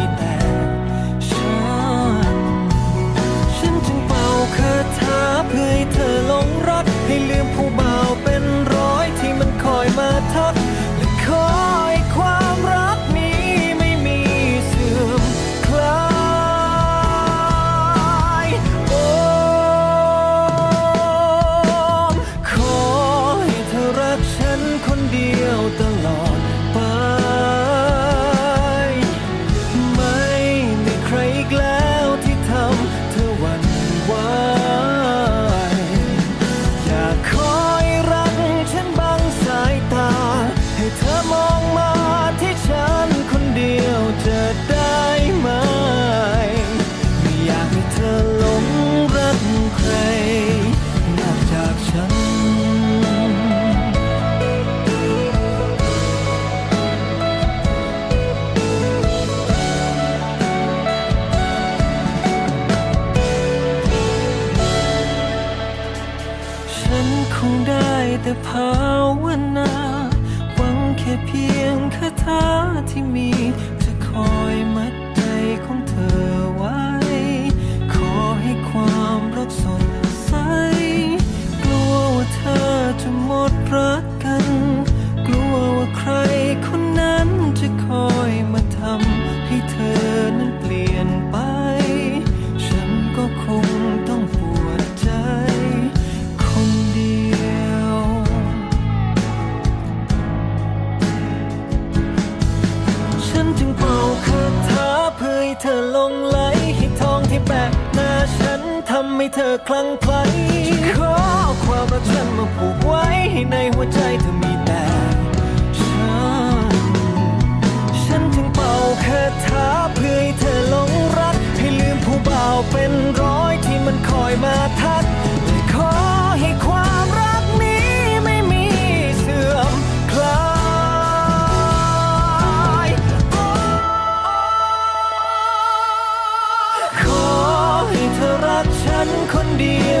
ี ภาวนาหวังแค่เพียงคาถาที่มีจะคอยมา จึงเป่าคาถาเพื่อให้เธอลงไหลให้ทองที่แบกหน้าฉันทำให้เธอคลั่งไคล้ขอความรักฉันมาผูกไว้ให้ในหัวใจเธอมีแต่ฉันฉันจึงเป่าคาถาเพื่อให้เธอลงรัก ให้ลืมผู้บ่าวเป็นร้อยที่มันคอยมา นคนเดียว